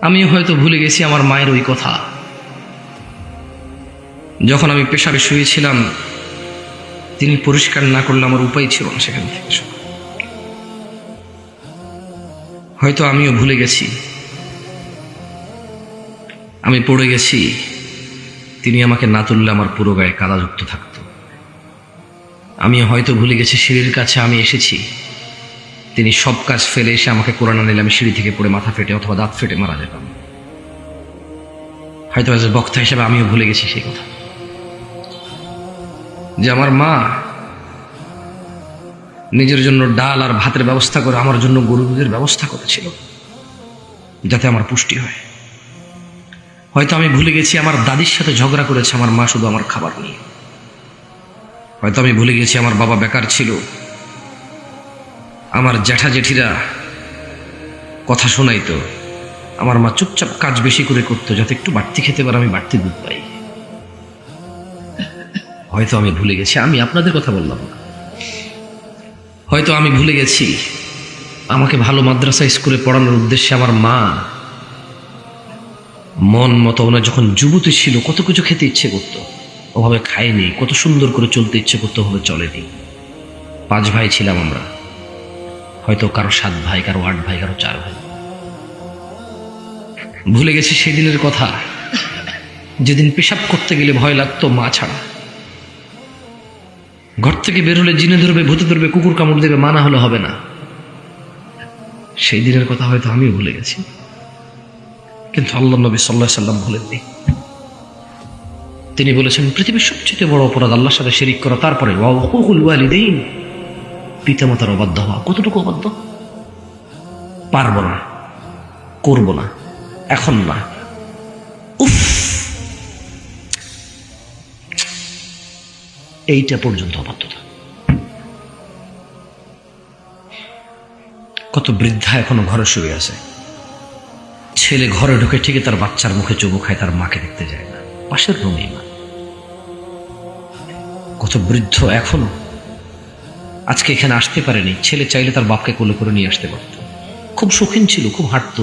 আমি হয়তো ভুলে গেছি আমার মায়ের ওই কথা। যখন আমি পেশারে শুয়েছিলাম, তিনি পরিষ্কার না করলে আমার উপায় ছিল না সেখান থেকে। হয়তো আমিও ভুলে গেছি। আমি পড়ে গেছি, তিনি আমাকে না তুললে আমার পুরো গায়ে কাদাযুক্ত থাকত। আমি হয়তো ভুলে গেছি সিঁড়ির কাছে আমি এসেছি। তিনি সব কাজ ফেলে এসে আমাকে কোরআন নিলে আমি সিঁড়ি থেকে পড়ে মাথা ফেটে অথবা দাঁত ফেটে মারা যেতাম হয়তো আজ বক্তা হিসেবে আমিও ভুলে গেছি সেই কথা। যে আমার মা নিজের জন্য ডাল আর ভাতের ব্যবস্থা করে আমার জন্য গরু দুধের ব্যবস্থা করেছিল, যাতে আমার পুষ্টি হয়। হয়তো আমি ভুলে গেছি আমার দাদির সাথে ঝগড়া করেছে আমার মা শুধু আমার খাবার নিয়ে। হয়তো আমি ভুলে গেছি আমার বাবা বেকার ছিল আমার জ্যাঠা জেঠিরা কথা শোনাইতো। আমার মা চুপচাপ কাজ বেশি করে করতো যাতে একটু বাড়তি খেতে পারে, আমি বাড়তি দুধ পাই। হয়তো আমি ভুলে গেছি, আমি আপনাদের কথা বললাম। না হয়তো আমি ভুলে গেছি, আমাকে ভালো মাদ্রাসা স্কুলে পড়ানোর উদ্দেশ্যে আমার মা মন মতো ওনার যখন যুবতী ছিল, কত কিছু খেতে ইচ্ছে করতো। ওভাবে খায়নি, কত সুন্দর করে চলতে ইচ্ছে করতো, ওভাবে চলেনি। পাঁচ ভাই ছিলাম আমরা। হয়তো কারও সাত ভাই, কারও আট ভাই, কারও চার ভাই। ভুলে গেছি সেদিনের কথা। যেদিন পেশাব করতে গেলে ভয় লাগতো মা ছাড়া। ঘর থেকে বের হলে জিনে ধরবে, ভূতে ধরবে, কুকুর কামড় দেবে মানা হলে হবে না। সেই দিনের কথা হয়তো আমিও ভুলে গেছি। কিন্তু আল্লাহ নবী সাল্লাহ সাল্লাম ভুলেননি তিনি বলেছেন, পৃথিবীর সবচেয়ে বড় অপরাধ আল্লাহর সাথে শিরিক করা, তারপরে পিতামাতার অবাধ্য হওয়া। কতটুকু অবাধ্য? পারব না, করব না, এখন না। উফ! এইটা পর্যন্ত অবাধ্যতা। কত বৃদ্ধা এখনও ঘরে শুয়ে আছে। ছেলে ঘরে ঢুকে ঠিকই তার বাচ্চার মুখে চুবু খায়, তার মাকে দেখতে যায় না। পাশের রুমেই মা কত বৃদ্ধ এখনও আজকে এখানে আসতে পারেনি, ছেলে চাইলে তার বাপকে কোলে করে নিয়ে আসতে পারত। খুব শৌখিন ছিল, খুব হাঁটতো,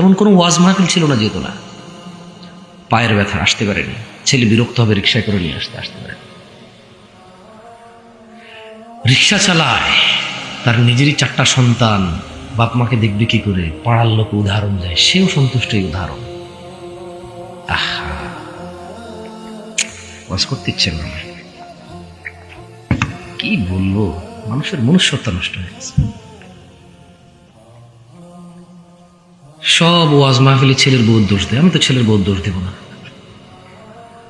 এমন কোনো ওয়াজ মাহফিল ছিল না যেত না। পায়ের ব্যথা আসতে পারেনি, ছেলে বিরক্ত হবে রিক্সায় করে নিয়ে আসতে আসতে পারে রিক্সা চালায়, তার নিজেরই চারটা সন্তান, বাপ মাকে দেখবে কি করে, পাড়ার লোক উদাহরণ দেয়, সেও সন্তুষ্ট এই উদাহরণ। আহা, ওয়াজ করতে ইচ্ছে না। কি বলব? মানুষের মনুষ্যত্ব নষ্ট হয়ে গেছে। সব ওয়াজ মাহফিলে ছেলের বউর দোষ দেয়। আমি তো ছেলের বউর দোষ দেব না।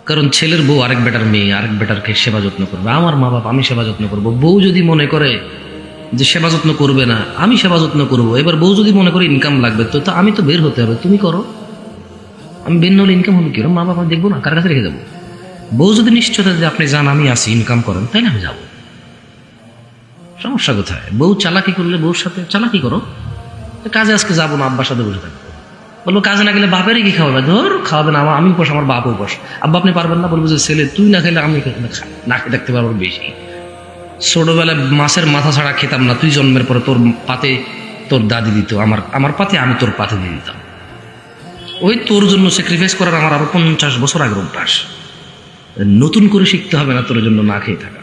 কারণ ছেলের বউ আরেক বেটার মেয়ে, আরেক বেটারকে সেবা যত্ন করবে। আমার মা বাপ, আমি সেবা যত্ন করব। বউ যদি মনে করে যে সেবা যত্ন করবে না, আমি সেবা যত্ন করব। এবার বউ যদি মনে করে ইনকাম লাগবে, তো তো আমি তো বের হতে হবে। তুমি করো। আমি বের না হলে ইনকাম হবে কি মা বাবা দেখব না। কার কাছে রেখে দেবো বউ যদি নিশ্চয়তা যে আপনি যান আমি আসি ইনকাম করেন তাই না আমি যাব। সমস্যা কোথায়? বউ চালাকি করলে বউর সাথে চালাকি করো। কাজে আজকে যাব না, আব্বার সাথে বসে থাকব। বলব কাজে না গেলে বাপেরই কি খাওয়াবে? ধর, খাওয়াবে না, আমার আমি উপাস আমার বাপ উপাস আব্বা, আপনি পারবেন না? বলব যে, ছেলে, তুই না খেলে আমি না খেয়ে থাকতে পারব বেশি। ছোটবেলায় মাছের মাথা ছাড়া খেতাম না, তুই জন্মের পরে তোর পাতে তোর দাদি দিত, আমার আমার পাতে আমি তোর পাতে দিয়ে দিতাম। ওই তোর জন্য স্যাক্রিফাইস করার আমার আরও পঞ্চাশ বছর আগের অভ্যাস। নতুন করে শিখতে হবে না, তোর জন্য না খেয়ে থাকা।